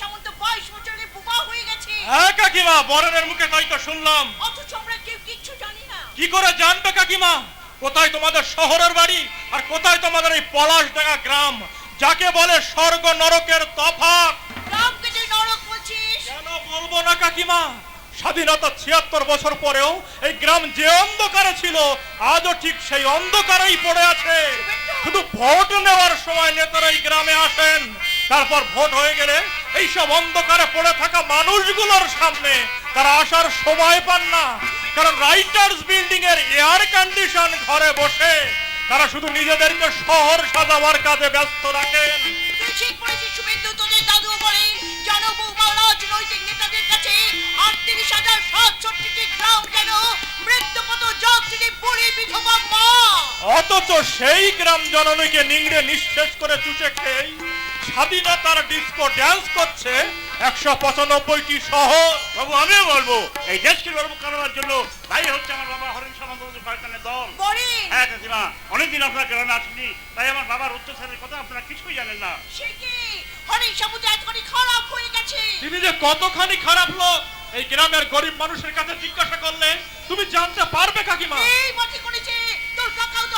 সামন্ত বাইশ বছরে বুবা হয়ে গেছে। হ্যাঁ কাকিমা বরেনের মুখে তাই তো শুনলাম। অথচ আমরা কেউ কিচ্ছু জানি না। কি করে জানবে কাকিমা? কোথায় তোমাদের শহরের বাড়ি আর কোথায় তোমাদের এই পলাশডাঙ্গা গ্রাম? যাকে বলে স্বর্গ নরকের তফাৎ। গ্রামকে যে নরক বলছিস? কেন বলব না কাকিমা? স্বাধীনতা ছিয়াত্তর বছর পরেও এই গ্রাম যে অন্ধকারে ছিল আজও ঠিক সেই অন্ধকারেই পড়ে আছে। শুধু ভোট নেওয়ার সময় নেতারা এই গ্রামে আসেন তারপর ভোট হয়ে গেলে এইসব অন্ধকারে পড়ে থাকা মানুষগুলোর সামনে তারা আসার সময় পান না। কারণ রাইটার্স বিল্ডিং এর এয়ার কন্ডিশন ঘরে বসে তারা শুধু নিজেদেরকে শহর সাজাবার কাজে ব্যস্ত রাখেন। তুই ঠিক বলেছিস শুভেন্দু তোদের দাদু বলে? জানো বৌমা রাজনৈতিক নেতাদের কাছে আটত্রিশ হাজার সাতষট্টিটি গ্রাম যেন মৃত্যুপত যাত্রী বুড়ি বিধবা মা অথচ সেই গ্রাম জননীকে নিংড়ে নিঃশেষ করে চুচে খেয়ে স্বাধীনতার ডিস্কো ড্যান্স করছে একশো পঁচানব্বইটি শহর বাবু আমিও বলব এই দেশকে গর্ব করার জন্য তাই হচ্ছে আমার বাবা হরিণ সামন্ত সরকারের দল। হ্যাঁ কাকিমা অনেকদিন আপনার গ্রামে আসেনি তাই আমার বাবার অত্যাচারের কথা আপনারা কিছুই জানেন না। সে কি? এতখানি খারাপ হয়ে গেছে। তিনি যে কতখানি খারাপ লোক এই গ্রামের গরিব মানুষের কাছে জিজ্ঞাসা করলে তুমি জানতে পারবে কাকিমা। এই মতি করেছে তোর কাকাও তো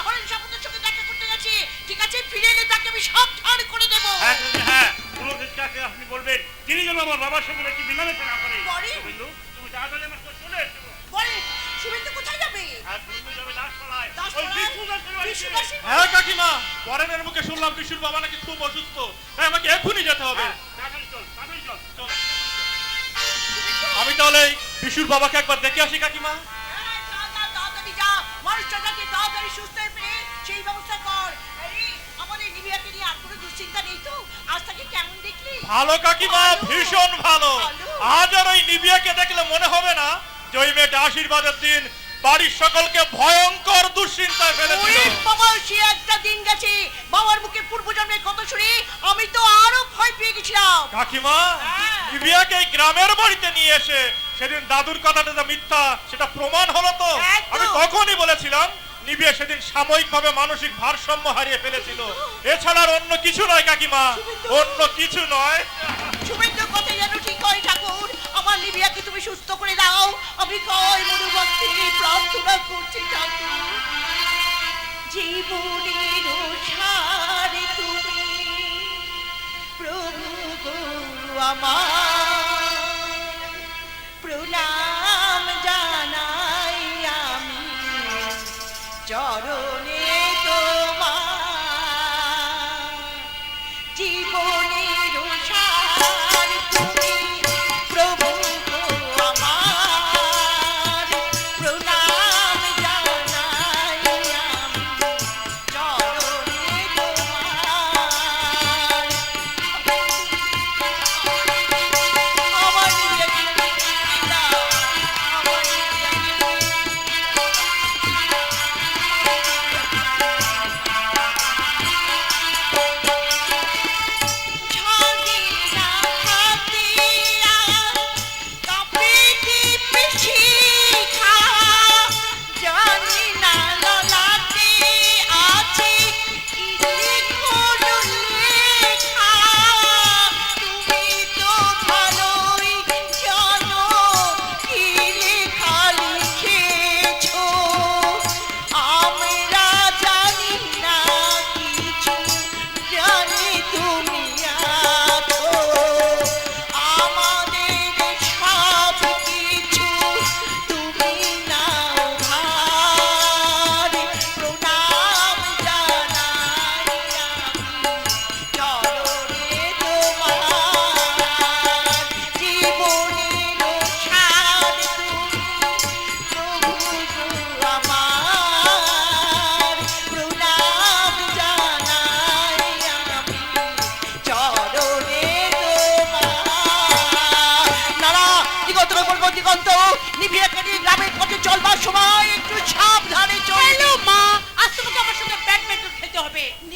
গেছে ঠিক আছে? ফিরে এলে তাকে আমি সব ছাড় করে দেবো। হ্যাঁ হ্যাঁ পুরো আপনি বলবেন তিনি যেন আমার বাবার সঙ্গে একটি মিলামেশা না করে শুভেন্দু, তুমি তাড়াতাড়ি আমার কাছে চলে এসো। বলে শুভেন্দু কোথায় যাবে? হ্যাঁ কাকিমা পরেনের মুখে শুনলাম বিশুর বাবা নাকি খুব অসুস্থ। তাই আমাকে এখনই যেতে হবে। তাড়াতাড়ি চল তাড়াতাড়ি চল চল। আমি তাহলে বিশুর বাবাকে একবার দেখে আসি কাকিমা। মানুষটা যাতে তাড়াতাড়ি সুস্থ হয়ে সেই ব্যবস্থা কর। দুশ্চিন্তা নেই তো? আজ তাকে কেমন দেখলি? ভালো কাকিমা ভীষণ ভালো। আজ আর ওই নিবিয়াকে দেখলে মনে হবে না যে ওই মেয়েটা আশীর্বাদের দিন বাড়ির সকলকে ভয়ঙ্কর দুশ্চিন্তায় ফেলেছিল সে একটা দিন গেছে। বাবার মুখে পূর্বজন্মের কথা শুনে আমি তো আরও ভয় পেয়ে গেছিলাম কাকিমা হ্যাঁ। নিবিয়াকে এই গ্রামের বাড়িতে নিয়ে এসে সেদিন দাদুর কথাটা যে মিথ্যা সেটা প্রমাণ হলো তো আমি তখনই বলেছিলাম নিবিয়া সেদিন সাময়িকভাবে মানসিক ভারসাম্য হারিয়ে ফেলেছিল। এছাড়া আর অন্য কিছু নয়, কাকিমা। অন্য কিছু নয়। তুমি সুস্থ করে দাও। আমি প্রণাম চরণে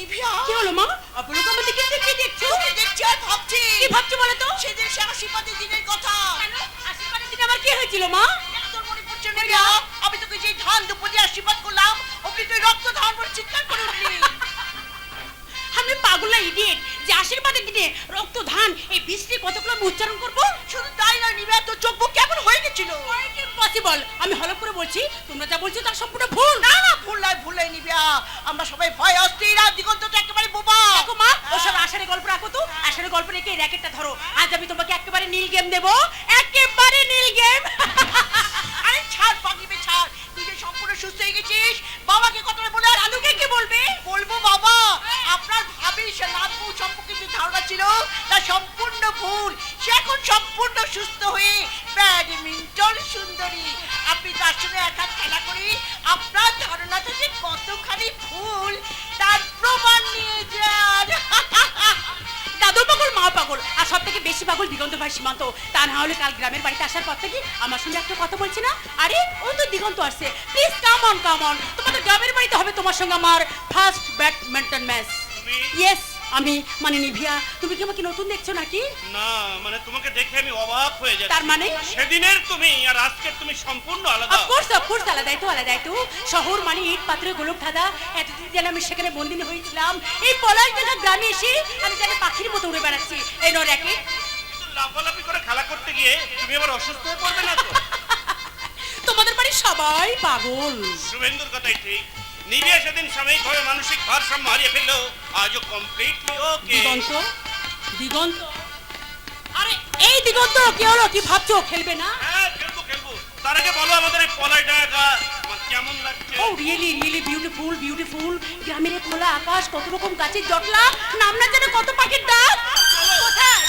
নিভিয়া কি হলো মা? আমার দিকে কি দেখছ? দেখছি আর ভাবছি। কি ভাবছ বলো তো? সেদিন সে আশীর্বাদের দিনের কথা। আশীর্বাদের দিনে আবার কি হয়েছিল মা? তোর মনে পড়ছে নিভিয়া আমি তোকে যে ধান দুপুরে আশীর্বাদ করলাম অমনি তুই রক্ত ধান বলে চিৎকার করে উঠলি। আমি পাগলা পাগল ইডিয়েট যে আশীর্বাদের দিনে রক্ত ধান এই বৃষ্টি কতগুলো আমি উচ্চারণ করব? শুধু তাই না নিবে তো চোখ মুখ কেমন হয়ে গেছিল? পসিবল আমি হলপ করে বলছি তোমরা যা বলছো তার সম্পূর্ণ ভুল। না না ভুল নয় ভুল নয় নিবিয়া আমরা সবাই ভয় অস্থির আর দিগন্ত তো একেবারে বোবা। দেখো মা ওসব আষাঢ়ে গল্প রাখো তো। আষাঢ়ে গল্প রেখে এই র্যাকেটটা ধরো। আজ আমি তোমাকে একেবারে নীল গেম দেবো। একেবারে নীল গেম আরে ছাড় পাগিবে ছাড়। তুই যে সম্পূর্ণ সুস্থ হয়ে গেছিস বাবাকে কথাটা বলে দাদুকে কি বলবে? বলব বাবা আপনার ভাবি সে সম্পর্কে যে ধারণা ছিল, তা সম্পূর্ণ ভুল। সে এখন সম্পূর্ণ সুস্থ হয়ে ব্যাডমিন্টন সুন্দরী। আপনি তার সঙ্গে এক হাত খেলা করি আপনার ধারণাটা যে কতখানি ভুল, তার প্রমাণ নিয়ে যান। দাদু পাগল, মা পাগল, আর সব থেকে বেশি পাগল দিগন্ত ভাই সীমান্ত। তা না হলে কাল গ্রামের বাড়িতে আসার পর থেকে আমার সঙ্গে একটা কথা বলছি না? আরে, ও তো দিগন্ত আসছে। Please come on come on তোমাদের গ্রামের বাড়িতে হবে তোমার সঙ্গে আমার ফার্স্ট ব্যাডমিন্টন ম্যাচ তুমি? ইয়েস আমি মানে নিভিয়া তুমি কি আমাকে নতুন দেখছ নাকি? না মানে তোমাকে দেখে আমি অবাক হয়ে যাচ্ছি। তার মানে? সেদিনের তুমি আর আজকের তুমি সম্পূর্ণ আলাদা। অফকোর্স অফকোর্স আলাদাই তো আলাদাই তো। শহর মানে ইট পাত্রে গোলক ধাঁধা। এতদিন যেন আমি সেখানে বন্দিনী হয়েছিলাম। এই পলাশ দেখা গ্রামে এসে আমি যেন পাখির মতো উড়ে বেড়াচ্ছি। এই নো র্যাকেট লাফালাফি করে খেলা করতে গিয়ে তুমি আবার অসুস্থ হয়ে পড়বে না তো? তোমাদের বাড়ির সবাই পাগল। শুভেন্দুর কথাই ঠিক। নিজে সেদিন সাময়িকভাবে মানসিক ভারসাম্য হারিয়ে ফেলল। আজও কমপ্লিটলি ওকে। দিগন্ত দিগন্ত। আরে এই দিগন্ত কি হলো? কি ভাবছ? খেলবে না? হ্যাঁ খেলব খেলব। তার আগে বলো আমাদের এই পলাই জায়গা কেমন লাগছে? ও রিয়েলি রিয়েলি বিউটিফুল বিউটিফুল গ্রামের খোলা আকাশ কত রকম গাছের জটলা। নাম না জানে কত পাখির ডাক। কোথায়?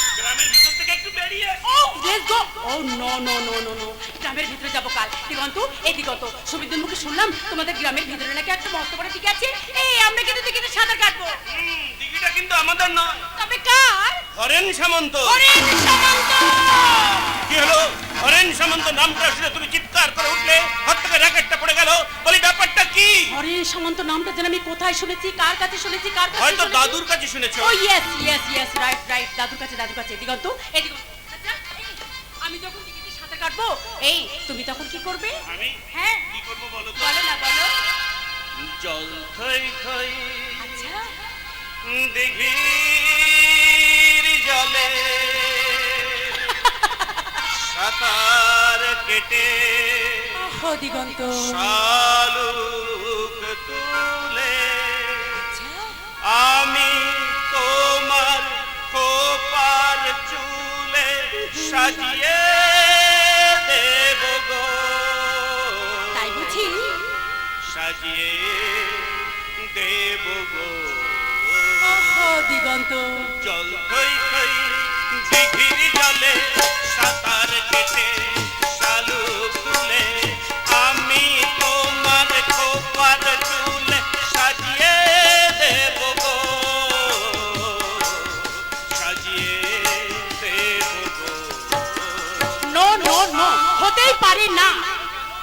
একটু বেরিয়ে ও let's go. Oh no no no no no গ্রামের ভিতরে যাব কাল। দিগন্ত এই দিগন্ত সুবিধুর মুখে শুনলাম তোমাদের গ্রামের ভিতরে নাকি একটা মস্ত বড় দিকে আছে? এই আমরা কিন্তু দিকে সাঁতার কাটবো। দিঘিটা কিন্তু আমাদের নয়। তবে কার? হরেন সামন্ত। হরেন সামন্ত! কি হলো? হরেন সামন্ত নামটা শুনে তুমি চিৎকার করে উঠলে হাত থেকে র্যাকেটটা পড়ে গেল। বলি ব্যাপারটা কি? হরেন সামন্ত নামটা যেন আমি কোথায় শুনেছি কার কাছে শুনেছি কার কাছে হয়তো দাদুর কাছে শুনেছো। ও yes yes yes right right দাদুর কাছে দাদুর কাছে। এই দিগন্ত। আচ্ছা, আমি যখন দিদিতে সাঁতার কাটবো এই তুমি তখন কি করবে? আমি? হ্যাঁ। কি করব বলো তো? বলো না বলো। জল থই থই আচ্ছা। দিঘির জলে সাঁতার কেটে দিগন্ত। শালুক তুলে। আচ্ছা। আমি তোমার খোপার চুলে সাজিয়ে দেব গো। তাই বুঝি? সাজিয়ে দেব গো। দিগন্ত। জল থই থই দিঘির জলে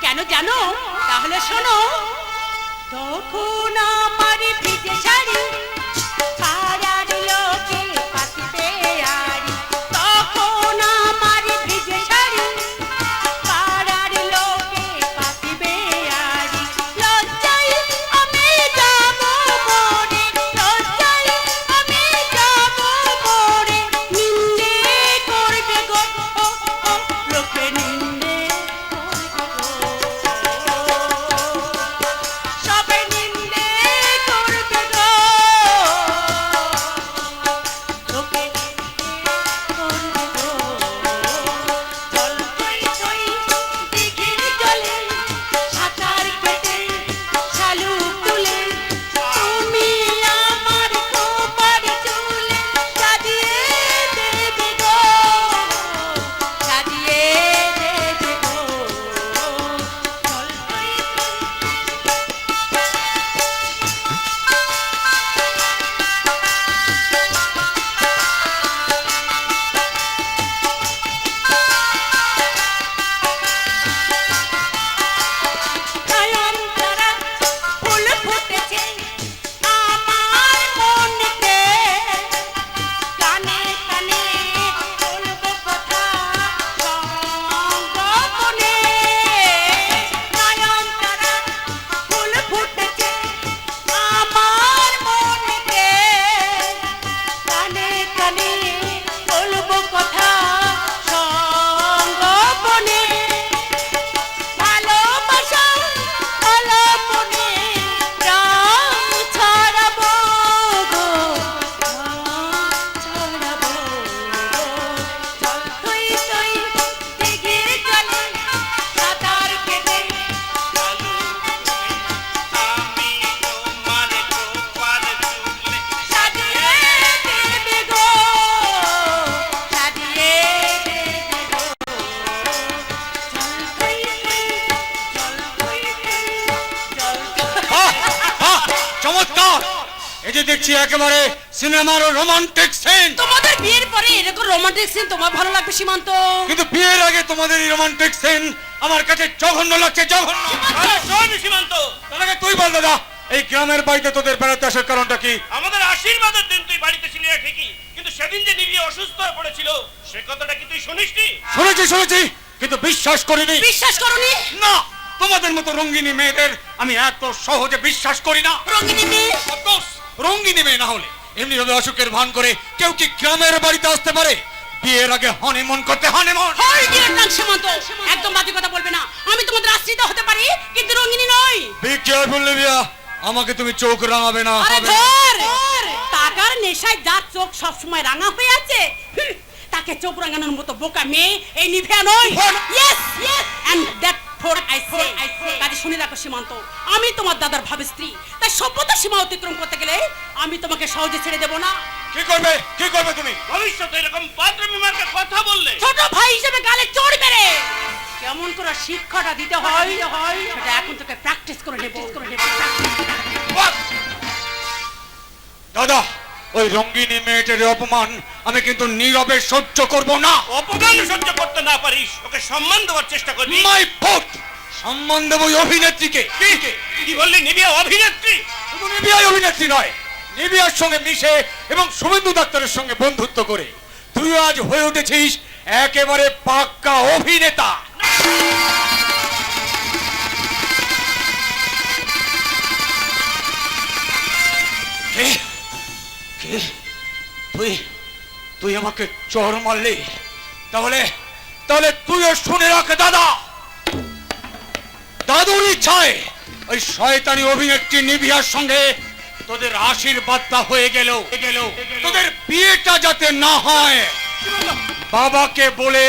কেন জানো? তাহলে শোনো তখন আমার ভিজে শাড়ি এই দেখছি একেবারে সিনেমার রোমান্টিক সিন। তোমাদের বিয়ের পরে এরকম রোমান্টিক সিন তোমার ভালো লাগবে সীমান্ত? কিন্তু বিয়ের আগে তোমাদের এই রোমান্টিক সিন আমার কাছে জঘন্য লাগছে জঘন্য। আরে শোন সীমান্ত! আগে তুই বল দাদা এই গ্রামের বাড়িতে তোদের বেড়াতে আসার কারণটা কি? আমাদের আশীর্বাদের দিন তুই বাড়িতে ছিলি না ঠিকই কিন্তু সেদিন যে নিবি অসুস্থ হয়ে পড়েছিল সে কথাটা কি তুই শুনিসনি? শুনেছি শুনেছি কিন্তু বিশ্বাস করিনি। বিশ্বাস করনি? না তোমাদের মতো রঙ্গিনী মেয়েদের আমি এত সহজে বিশ্বাস করি না। রঙ্গিনী মেয়ে? রঙ্গিনী মেয়ে না হলে। এমনি ভাবে অসুখের ভান করে কেউ কি গ্রামের বাড়িতে আসতে পারে? বিয়ের আগে হনিমুন করতে হনিমুন হয় ডিরেক্টর সীমান্ত? একদম বাজে কথা বলবে না। আমি তোমাদের আশ্রিত হতে পারি কিন্তু রঙিনী নই। বি কেয়ারফুল লিভিয়া আমাকে তুমি চোখ রাঙাবে না আরে। ধর! টাকার নেশায় যার চোখ সব সময় রাঙা হয়ে আছে তাকে চোখ রাঙানোর মতো বোকা মেয়ে এই নিভেয়া নয় yes yes and that for I say I কাজে শুনে রাখো সীমান্ত। আমি তোমার দাদার ভাবে স্ত্রী। তাই সভ্যতা সীমা অতিক্রম করতে গেলে আমি তোমাকে সহজে ছেড়ে দেব না। কি করবে? কি করবে তুমি? ভবিষ্যতে এরকম কথা বললে। ছোট ভাই হিসেবে গালে চড় মেরে। কেমন করে শিক্ষাটা দিতে হয় সেটা এখন তোকে প্র্যাকটিস করে নেব। করে নেব। দাদা ওই রঙ্গিনী মেয়েটার অপমান আমি কিন্তু নীরবে সহ্য করব না। অপমান সহ্য করতে না পারিস ওকে সম্মান দেওয়ার চেষ্টা করবি। মাই ফুট সম্মান দেব ওই অভিনেত্রীকে। কি? কি বললি নিবি অভিনেত্রী? শুধু নিবিয়াই অভিনেত্রী নয় নিবিয়ার সঙ্গে মিশে এবং শুভেন্দু ডাক্তারের সঙ্গে বন্ধুত্ব করে। তুই আজ হয়ে উঠেছিস একেবারে পাক্কা অভিনেতা। কে? কে তুই তুই আমাকে চর মারলি। তাহলে তাহলে শুনে রাখ, দাদা। দাদুর ইচ্ছায় ওই শয়তানি অভিনেত্রী সঙ্গে তোদের আশীর্বাদটা হয়ে গেল গেল। তোদের বিয়েটা যাতে না হয়, বাবাকে বলে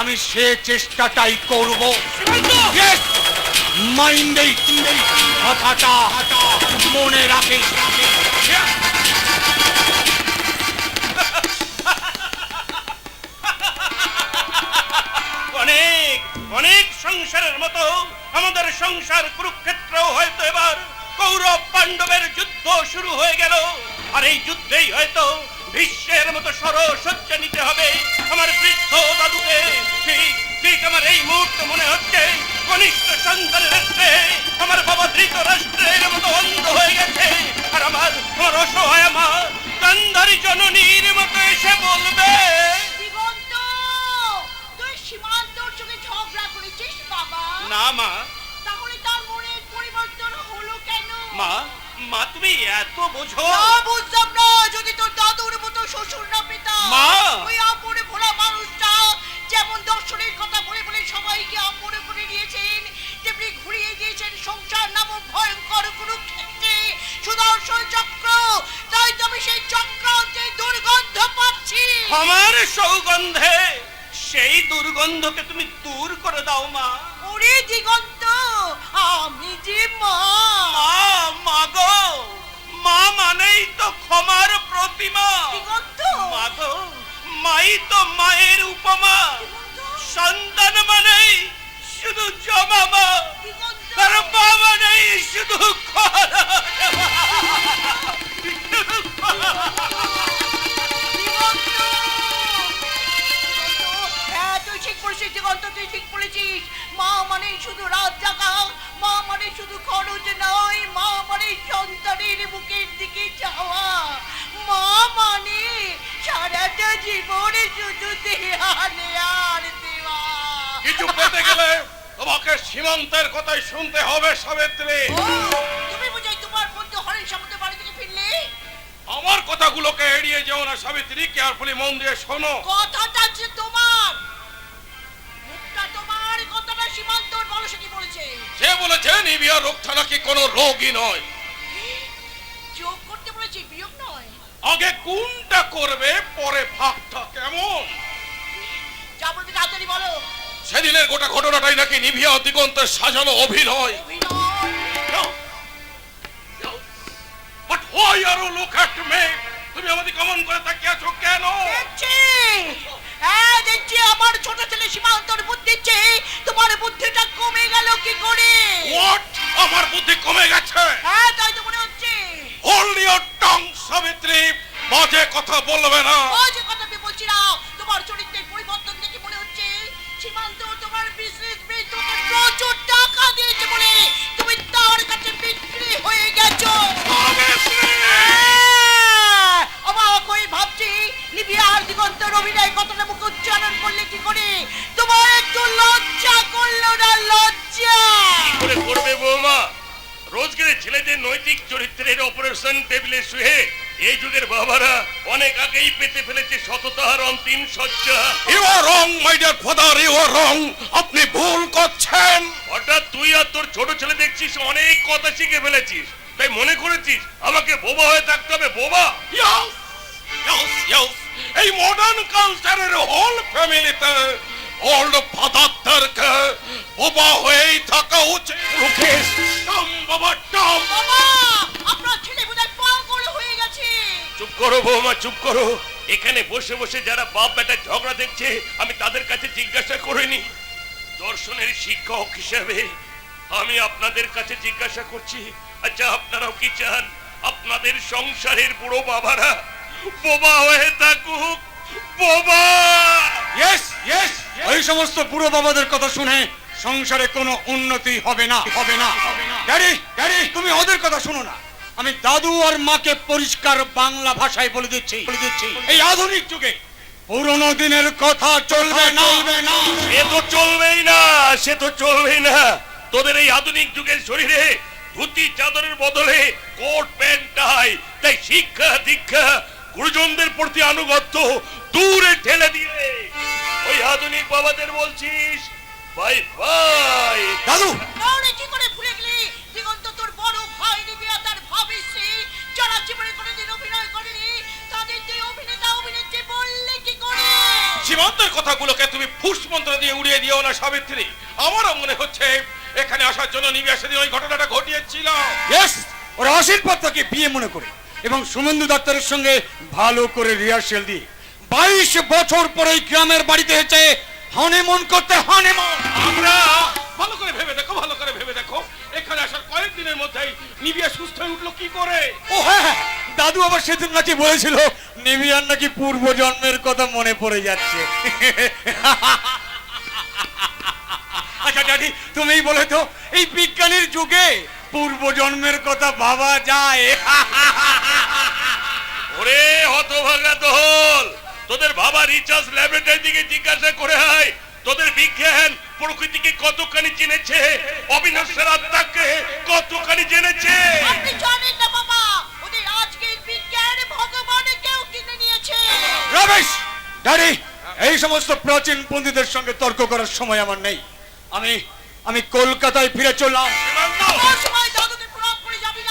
আমি সে চেষ্টাটাই করব। মাইন্ড কথাটা মনে রাখিস। অনেক অনেক সংসারের মতো আমাদের সংসার কুরুক্ষেত্র হয়তো এবার কৌরব পাণ্ডবের যুদ্ধ শুরু হয়ে গেল। আর এই যুদ্ধেই হয়তো বিশ্বের মতো সরসজ্জা নিতে হবে আমার বৃদ্ধ দাদুকে। ঠিক ঠিক আমার এই মুহূর্তে মনে হচ্ছে, কনিষ্ঠ সন্তানের ক্ষেত্রে আমার বাবা ধৃত রাষ্ট্রের মতো অন্ধ হয়ে গেছে। আর আমার আমার অসহায় মা, গান্ধারী জননীর মতো এসে বলবে না মা। তাহলে তার মনের পরিবর্তন হলো কেন? মা মা তুমি এত বোঝো। না বুঝতাম না যদি তোর দাদুর মতো শ্বশুর না পেতাম মা! ওই আপনে ভোলা মানুষটা যেমন দর্শনের কথা বলে বলে সবাইকে আপনে করে নিয়েছেন তেমনি ঘুরিয়ে দিয়েছেন সংসার নামক ভয়ঙ্কর কুরুক্ষেত্রে সুদর্শন চক্র। তাই তো আমি সেই চক্রান্তে দুর্গন্ধ পাচ্ছি। আমার সৌগন্ধে সেই দুর্গন্ধকে তুমি দূর করে দাও মা। ওরে দিগন্ত আমি যে মা। মা গো মা মানেই তো ক্ষমার প্রতিমা। দিগন্ত। মা গো মাই তো মায়ের উপমা। সন্তান মানেই শুধু জমা মা। আর মা মানেই শুধু খরা! হ্যাঁ তুই ঠিক বলেছিস। মা মানে শুধু রাত জাগা মা মানে শুধু খরচ নয় মা মানে সন্তানের বুকের দিকে যাওয়া মা মানে সারাটা জীবনে শুধু দেয়া নেয়ার দেওয়া। কিছু পেতে গেলে তোমাকে সীমান্তের কথাই শুনতে হবে সাবিত্রী। তুমি বুঝাই তোমার বন্ধু হরেন সামন্ত বাড়ি থেকে ফিরলে? আমার কথাগুলোকে এড়িয়ে যেও না সাবিত্রী। কেয়ারফুলি মন দিয়ে শোনো। কথাটা যে তোমার কথাটা সীমান্তর বলো কি বলেছে। সে বলেছে নিবিয়া রোগটা নাকি কোনো রোগই নয়। যোগ করতে বলেছে বিয়োগ নয়। আগে কোনটা করবে পরে ভাগটা কেমন? যা বলতে তাড়াতাড়ি বলো। সেদিনের গোটা ঘটনাটাই নাকি নিভিয়া দিগন্তের সাজানো অভিনয়। অভিনয়। But why are look at me তুমি আমাদের কমন করে তাকিয়ে আছো? কেন? দেখছি। হ্যাঁ দেখছি আমার ছোট ছেলে সীমান্তর বুদ্ধিছে তোমার বুদ্ধিটা কমে গেল কি করে? হোয়াট আমার বুদ্ধি কমে গেছে। হ্যাঁ তাই তো মনে হচ্ছে। হোল্ড ইওর টং সাবিত্রী বাজে কথা বলবে না। ওই যে কথা আমি বলছি না। তোমার চরিত্রের পরিবর্তন দেখে মনে হচ্ছে। সীমান্ত তোমার বিজনেস তোমাকে প্রচুর টাকা দিয়েছে বলে তুমি তার কাছে বিক্রি হয়ে গেছো হ্যাঁ, অবাক হয়ে নিবিয়ার দিগন্তর অভিনয় কথাটা মুখে উচ্চারণ করলে কি করে? তোমার একটু লজ্জা করল না লজ্জা? করে করবে বৌমা? রোজগারের ছেলেদের নৈতিক চরিত্রের অপারেশন টেবিলে শুয়ে এই যুগের বাবারা অনেক আগেই পেতে ফেলেছে সততার অন্তিম সজ্জা you are wrong my dear father you are wrong আপনি ভুল করছেন। হঠাৎ তুই আর তোর ছোট ছেলে দেখছিস অনেক কথা শিখে ফেলেছিস। তাই মনে করেছিস আমাকে বোবা হয়ে থাকতে হবে বোবা? Yes. এই মডার্ন কালচারের হোল ফ্যামিলিতে ওল্ড ফাদারদেরকে বোবা হয়েই থাকা উচিত। মুকেশ টম বাবা টম বাবা আপনার ছেলে বোধহয় পাগল হয়ে গেছে। চুপ করো বৌমা চুপ করো। এখানে বসে বসে যারা বাপ বেটা ঝগড়া দেখছে আমি তাদের কাছে জিজ্ঞাসা করিনি। দর্শনের শিক্ষক হিসেবে আমি আপনাদের কাছে জিজ্ঞাসা করছি আচ্ছা আপনারাও কি চান? আপনাদের সংসারের বুড়ো বাবারা বোবা হয়ে থাকুক বোবা ইয়েস ইয়েস ওই সমস্ত বুড়ো বাবাদের কথা শুনে সংসারে কোনো উন্নতি হবে না হবে না। ড্যাডি ড্যাডি তুমি ওদের কথা শুনো না। আমি দাদু আর মাকে পরিষ্কার বাংলা ভাষায় বলে দিচ্ছি। বলে দিচ্ছি। এই আধুনিক যুগে পুরনো দিনের কথা চলবে না। সে তো চলবেই না সে তো চলবেই না। তোদের এই আধুনিক যুগের শরীরে ধুতি চাদরের বদলে কোট প্যান্ট টাই তাই শিক্ষা দীক্ষা গুরুজনদের প্রতি আনুগত্য দূরে ঠেলে দিয়ে। ওই আধুনিক বাবাদের বলছিস? বাই বাই দাদু! কি করে ভুলে গেলি? দিগন্ত তোর বড় ভাই নিবিয়া তার যারা জীবনে কোনোদিন অভিনয় করেনি তাদের তুই অভিনেতা অভিনেত্রী বললে কি করে? সীমান্তের কথাগুলোকে তুমি ফুস মন্ত্র দিয়ে উড়িয়ে দিও না সাবিত্রী। আমারও মনে হচ্ছে এখানে আসার জন্য নিবিয়া সেদিন ওই ঘটনাটা ঘটিয়েছিল। ইয়েস ওর আশীর্বাদ তাকে বিয়ে মনে করে। এবং সুমেন্দু ডাক্তারের সঙ্গে ভালো করে রিহার্সেল দিয়ে বাইশ বছর পরে গ্রামের বাড়িতে এসে হনিমুন করতে হনিমুন আমরা ভালো করে ভেবে দেখো ভালো করে ভেবে দেখো। এখানে আসার কয়েকদিনের মধ্যেই নিবিয়া সুস্থ হয়ে উঠল কি করে? ও হ্যাঁ হ্যাঁ, দাদু আবার সেদিন নাকি বলেছিল নিবিয়ার নাকি পূর্ব জন্মের কথা মনে পড়ে যাচ্ছে। আচ্ছা ড্যাডি তুমিই বলে তো এই বিজ্ঞানের যুগে পূর্ব জন্মের কথা ভাবা যায়। ওরে হতভাগা দল তোদের বাবা রিচার্জ ল্যাবরেটরি দিকে জিজ্ঞাসা করে হয় তোদের বিজ্ঞান প্রকৃতিকে কতখানি চিনেছে অবিনশ্বর আত্মাকে কতখানি জেনেছে? আপনি জানেন না বাবা ওদের আজকের বিজ্ঞান ভগবানে কেউ কিনে নিয়েছে। রমেশ ড্যাডি এই সমস্ত প্রাচীন পন্ডিতদের সঙ্গে তর্ক করার সময় আমার নেই। আমি আমি কলকাতায় ফিরে চললাম সীমান্ত, তোর সময় দাদুকে প্রণাম করে যাবি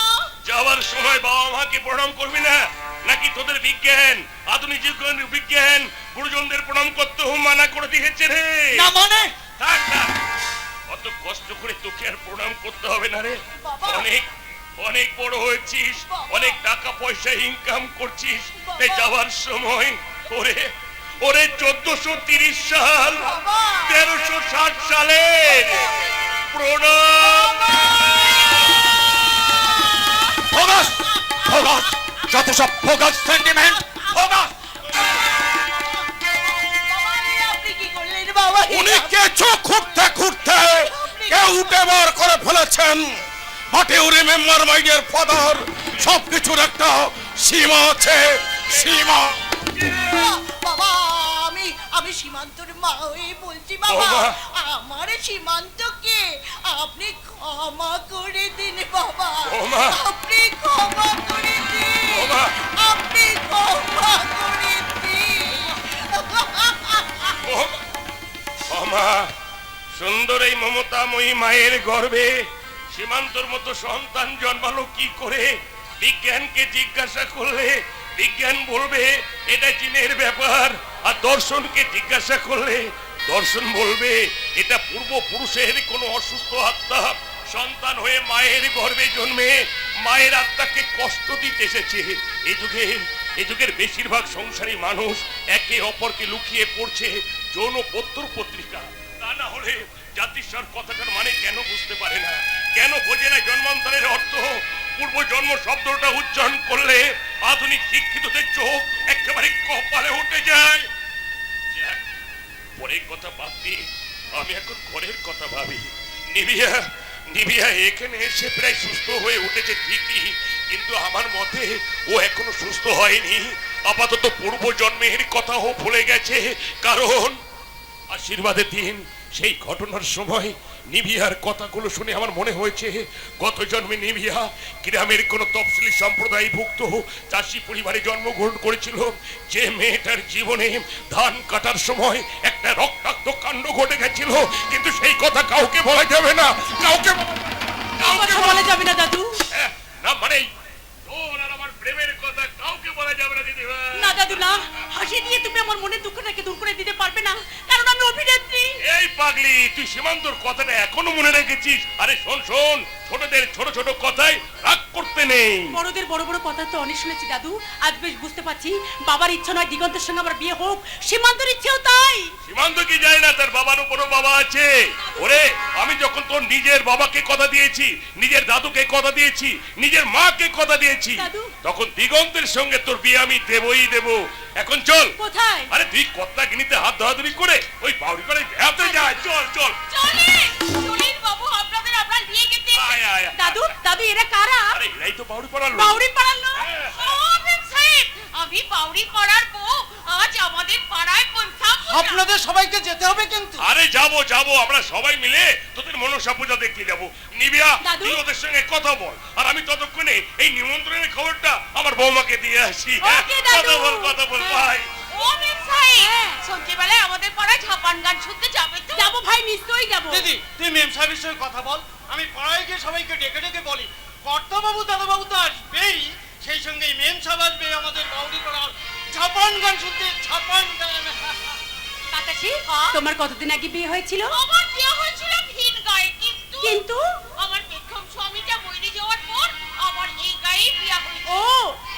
না যাওয়ার সময় বাবা মাকে প্রণাম করবি না? নাকি তোদের বিজ্ঞান আধুনিক যুগের বিজ্ঞান গুরুজনদের প্রণাম করতে মানা করে দিয়েছে রে? না মানে? থাক। অত কষ্ট করে তোকে আর প্রণাম করতে হবে না রে। অনেক অনেক বড় হয়েছিস। অনেক টাকা পয়সা ইনকাম করছিস। তাই যাওয়ার সময় ওরে ওরে চোদ্দশো তিরিশ সাল তেরোশো ষাট সালের প্রণাম। ফোকাস ফোকাস যত সব ফোকাস সেন্টিমেন্ট ফোকাস উনি কেঁচো খুঁড়তে খুঁড়তে কেউ উঠে বার করে ফেলেছেন। But you remember my father সবকিছুর একটা সীমা আছে, সীমা। বাবা! আমি সীমান্তর মা হয়ে বলছি বাবা। আমার সীমান্তকে আপনি ক্ষমা করে দিন বাবা। আপনি ক্ষমা করে দিন। আপনি ক্ষমা করে দিন। ক্ষমা সুন্দর এই মমতাময়ী মায়ের গর্ভে সীমান্তর মতো সন্তান জন্মালো কি করে? বিজ্ঞানকে জিজ্ঞাসা করলে বিজ্ঞান বলবে, এটা চীনের ব্যাপার। আর দর্শনকে জিজ্ঞাসা করলে, দর্শন বলবে, এটা পূর্বপুরুষের কোনো অসুস্থ আত্মা, সন্তান হয়ে মায়ের গর্ভে জন্মে, মায়ের আত্মাকে কষ্ট দিতে এসেছে। এই যুগে এই যুগের বেশিরভাগ সংসারী মানুষ একে অপরকে লুকিয়ে পড়ছে যৌন পত্র পত্রিকা। তা না হলে জাতিস্বর কথাটার মানে কেন বুঝতে পারে না? কেন বোঝে না জন্মান্তরের অর্থ? পূর্ব জন্ম শব্দটা উচ্চারণ করলে আধুনিক শিক্ষিতদের চোখ একেবারে কপালে উঠে যায়। পরের কথা দিয়ে আমি এখন ঘরের কথা ভাবি। নিবিয়া নিবিয়া এখানে এসে প্রায় সুস্থ হয়ে উঠেছে ঠিকই, কিন্তু আমার মতে ও এখনও সুস্থ হয়নি। আপাতত পূর্ব জন্মের কথাও ভুলে গেছে, কারণ আশীর্বাদের দিন সেই ঘটনার সময় নিভিয়ার কথাগুলো শুনে আমার মনে হয়েছে গত জন্মে নিভিয়া গ্রামের কোন তফসিলি সম্প্রদায়ভুক্ত চাষি পরিবারে জন্মগ্রহণ করেছিল। যে মেয়েটার জীবনে ধান কাটার সময় একটা রক্তাক্ত কাণ্ড ঘটে গেছিল কিন্তু সেই কথা কাউকে বলা যাবে না। কাউকে কাউকে বলা যাবে না দাদু। হ্যাঁ, না মানে তোর আর আমার প্রেমের বলা যাবে না দিদি না দাদু না হাসি দিয়ে তুমি আমার মনের দুঃখটাকে দূর করে দিতে পারবে না কারণ আমি অভিনেত্রী। এই পাগলি তুই সীমান্তর কথাটা এখনও মনে রেখেছিস? আরে শোন শোন ছোটদের ছোট ছোট কথায় রাগ করতে নেই। বড়দের বড় বড় কথা তো অনেক শুনেছি দাদু। আজ বেশ বুঝতে পারছি বাবার ইচ্ছা নয় দিগন্তের সঙ্গে আমার বিয়ে হোক। সীমান্তর ইচ্ছেও তাই। সীমান্ত কি যায় না তার বাবার উপরও বাবা আছে। ওরে আমি যখন তোর নিজের বাবাকে কথা দিয়েছি নিজের দাদুকে কথা দিয়েছি নিজের মাকে কথা দিয়েছি তখন দিগন্তের সঙ্গে তোর বিয়ে আমি দেবই দেব। এখন চল। কোথায়? আরে তুই কত্তা গিনিতে হাত ধরাধরি করে ওই বাউরি করে ভেতে যায় চল চল। চলিন বাবু আপনাদের আয় আয় আয়। দাদু দাদু এরা কারা? আরে এরাই তো বাউরি পড়ালো বাউরি পাড়ার লোক? আমি বাউরি পাড়ার বউ। আজ আমাদের পাড়ায় পৌঁছাবো আপনাদের সবাইকে যেতে হবে কিন্তু। আরে যাব যাব আমরা সবাই মিলে তোদের মনসা পূজা দেখতে যাব। নিবিয়া তুই ওদের সঙ্গে কথা বল। আর আমি ততক্ষণে এই নিমন্ত্রণের খবরটা আমার বৌমাকে দিয়ে আসি। হ্যাঁ? কথা বল কথা বল ভাই ও মেম সাহেব সন্ধ্যেবেলায় আমাদের পাড়ায় ঝাপান গান শুনতে যাবে তো? যাব ভাই নিশ্চয়ই যাব। দিদি তুই মেম সাহেবের সঙ্গে কথা বল। আমি পাড়ায় গিয়ে সবাইকে ডেকে ডেকে বলি কর্তাবাবু দাদাবাবু তো আসবেই। সেই সঙ্গে মেম সাহেব আসবে আমাদের বাউরি গান শুনতে গান। বাতাসি তোমার কতদিন আগে বিয়ে হয়েছিল? আমার বিয়ে হয়েছিল ভিন গায়ে কিন্তু কিন্তু? আমার বেক্ষম স্বামীটা মরে যাওয়ার পর আমার এই গায়ে বিয়ে হয়েছে। ও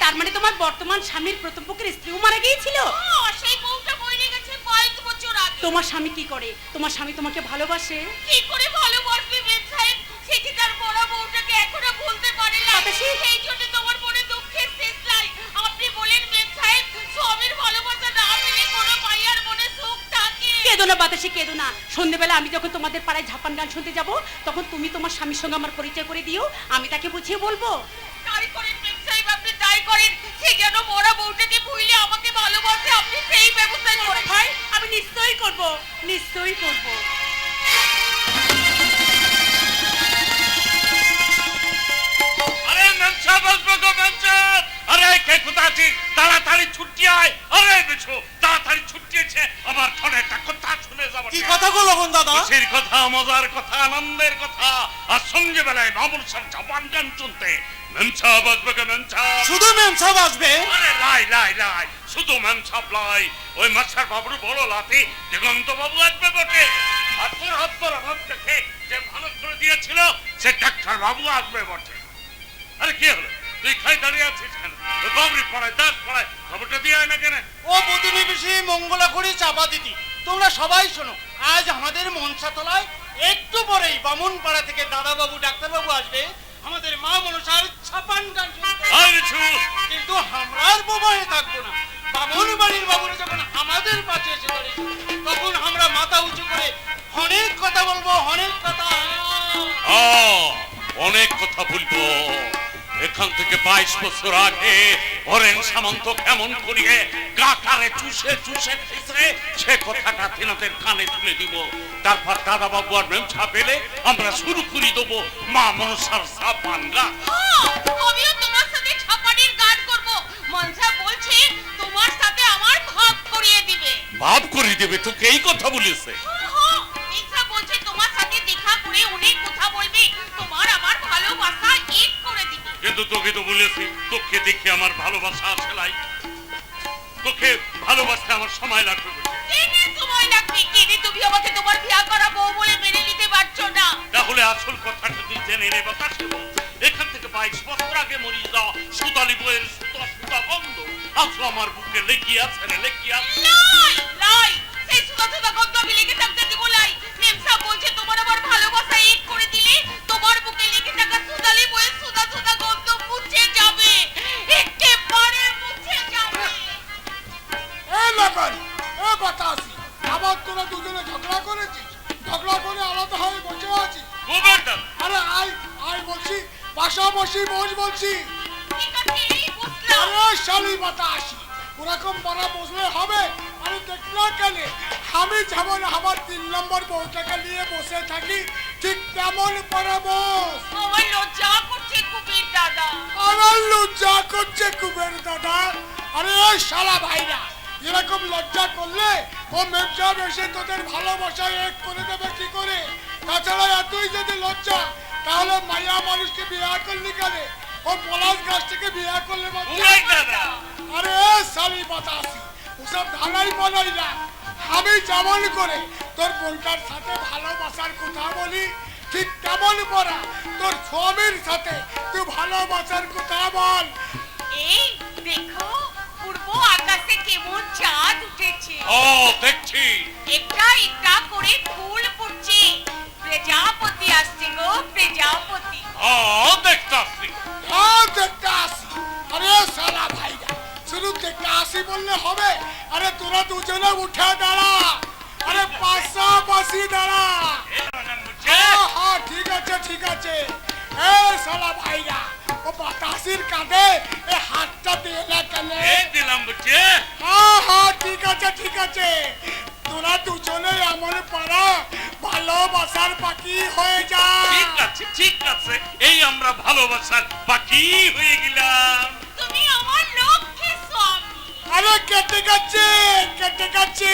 তার মানে তোমার বর্তমান স্বামীর প্রথম পক্ষের স্ত্রীও মারা গিয়েছিল ও, সেই বউটা মরে গেছে বাইশ বছর আগে তোমার স্বামী কি করে? তোমার স্বামী তোমাকে ভালোবাসে? কি করে ভালোবাসবে মেম সাহেব? সে কি তার বড় বউটাকে এখনও ভুলতে পারে না। সেই জন্য তোমার মনে দুঃখের শেষ নাই। আপনি বলেন মেম সাহেব স্বামীর ভালোবাসা না পেলে কোনো মাইয়ার মনে সুখ থাকে? কেঁদো না বাতাসে কেঁদো না। সন্ধেবেলা আমি যখন তোমাদের পাড়ায় ঝাপান গান শুনতে যাব তখন তুমি তোমার স্বামীর সঙ্গে আমার পরিচয় করে দিও আমি তাকে বুঝিয়ে বলব। তাই করেন মেম সাহেব আপনি তাই করেন সে যেন মরা বউটাকে ভুলে আমাকে ভালোবাসে আপনি সেই ব্যবস্থা করেন। ভাই আমি নিশ্চয়ই করব নিশ্চয়ই করব। আরে মেমসা বসবে গো আরে কে কোথা আছিস? তাড়াতাড়ি ছুটি আয়। আরে বিছু তাড়াতাড়ি ছুটিয়েছে আমার ফোনে একটা কথা শুনে যাব? কি কথা গো লগন দাদা? খুশির কথা মজার কথা আনন্দের কথা। আর সঙ্গে বেলায় মামুল সাহেব জাপান গান শুনতে মেমসা বসবে গো মেমসা শুধু মেম সাহেব আসবে আরে লাই লাই লাই। শুধু ম্যাম সাপ্লাই ওই মাস্টার বাবুর বড় লাতি দিগন্ত বাবু আসবে বটে। আর তোর হাত তোর হাত দেখে যে ভালো করে দিয়েছিল সে ডাক্তার বাবু আসবে বটে। আরে কি হলো? তুই খাই দাঁড়িয়ে আছিস কেন? বাবরি পড়ায় দাস পড়ায় খবরটা দিয়ে আয় না কেন? ও প্রতিবেশী মঙ্গলা করি চাপা দিদি তোমরা সবাই শোনো আজ আমাদের মনসাতলায় একটু পরেই বামুন পাড়া থেকে দাদাবাবু ডাক্তারবাবু আসবে। আমাদের মা মনসার ছাপান গান আর কিন্তু আমরা আর বোমা হয়ে থাকব না। বামন বাড়ির বাবুরা যখন আমাদের পাশে এসে দাঁড়িয়েছে তখন আমরা মাথা উঁচু করে অনেক কথা বলব অনেক কথা। অনেক কথা বলব। এখান থেকে বাইশ বছর আগে হরেন সামন্ত কেমন করিয়ে গাটারে চুষে চুষে খেসে সে কথাটা তিনাদের কানে তুলে দিব। তারপর দাদা বাবু আর মেমছা পেলে আমরা শুরু করি দেবো মা মনসার সাপান গান হ্যাঁ, আমিও তোমার সাথে ছাপানির গান করব। মনসা বলছে তোমার সাথে আমার ভাগ করিয়ে দিবে। ভাব করে দেবে তোকে এই কথা বলেছে হ্যাঁ, বলছে তোমার সাথে দেখা করে অনেক কথা বলবে। তোমার আমার ভালোবাসা এক করে দিবে। কিন্তু তোকে তো বলেছি তোকে দেখে আমার ভালোবাসা সেলাই তোকে ভালোবাসতে আমার সময় লাগবে সময় লাগবে কেনে তুমি আমাকে তোমার বিয়া করা বউ বলে মেনে নিতে পারছ না? তাহলে আসল কথাটা তুই জেনে নে বা এখান থেকে বাইশ বছর আগে মরিয়ে যাওয়া সুতালি বইয়ের সুতা সুতা বন্ধ আজ আমার বুকে লেগে আছে রে লেগে আছে। লাই লাই সেই সুদা সুদা গন্ধ আমি লেগে থাকতে দিব লাই। মেমসা বলছে তোমার আমার ভালোবাসা এক করে দিলে তোমার বুকে লেগে থাকা সুদালি বয়ে সুদা সুদা তোরা দুজনে ঝগড়া করেছিস ঝগড়া করে আলাদা হয়ে বসে আছিস আরে আয় আয় বলছি পাশাপাশি বস বলছি। আরে শালি বাতাসি ওরকম বড় বসলে হবে? আরে দেখ না কেন আমি যেমন আমার তিন নম্বর বউটাকে নিয়ে বসে থাকি ঠিক তেমন পরে বস। আমার লজ্জা করছে কুবির দাদা। আমার লজ্জা করছে কুবের দাদা। আরে শালা ভাইরা এরকম লজ্জা করলে ও মেমসাহেব এসে তোদের ভালোবাসায় এক করে দেবে কি করে? তাছাড়া এতই যদি লজ্জা তাহলে মাইয়া মানুষকে বিয়ে করলি কেন? ও পলাশ গাছ থেকে বিয়ে করলে? আরে সালি বাতাসি ওসব ধানাই বানাই না। আমি যেমন করে তোর বোনটার সাথে ভালোবাসার কথা বলি ঠিক তেমন করা। তোর স্বামীর সাথে তুই ভালোবাসার কথা বল। এই দেখো। আকাশে কেমন চাঁদ উঠেছে। ও দেখছি। একটা একটা করে ফুল ফুটছে। প্রজাপতি আসছে গো প্রজাপতি। ও দেখতাছি হ্যাঁ দেখতে আসি। আরে সালা ভাইরা শুধু দেখতে আসি বললে হবে? আরে তোরা দুজনে উঠে দাঁড়া। আরে পাশাপাশি দাঁড়া। হ্যাঁ হ্যাঁ ঠিক আছে ঠিক আছে। এ সালা ভাইরা বাতাসির কাঁধে এ হাতটা দিয়ে না কেন? দিলাম বুঝছে। হ্যাঁ হ্যাঁ ঠিক আছে ঠিক আছে। তোরা দুজনে এমন পারা ভালোবাসার পাখি হয়ে যা। ঠিক আছে ঠিক আছে। এই আমরা ভালোবাসার বাকি হয়ে গেলাম। তুমি আমার লক্ষ্মী স্বামী। আরে কেটে গেছে কেটে গেছে।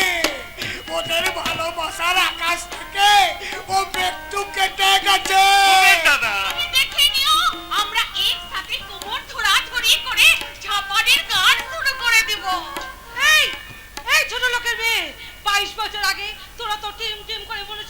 ওদের ভালোবাসার আকাশ থেকে ও একটু কেটে গেছে। দাদা করে করে ঝাপানির গান শুরু করে দিব। এই এই ছোট লোকের মেয়ে, বাইশ বছর আগে তোরা তো টিম টিম করে বলেছ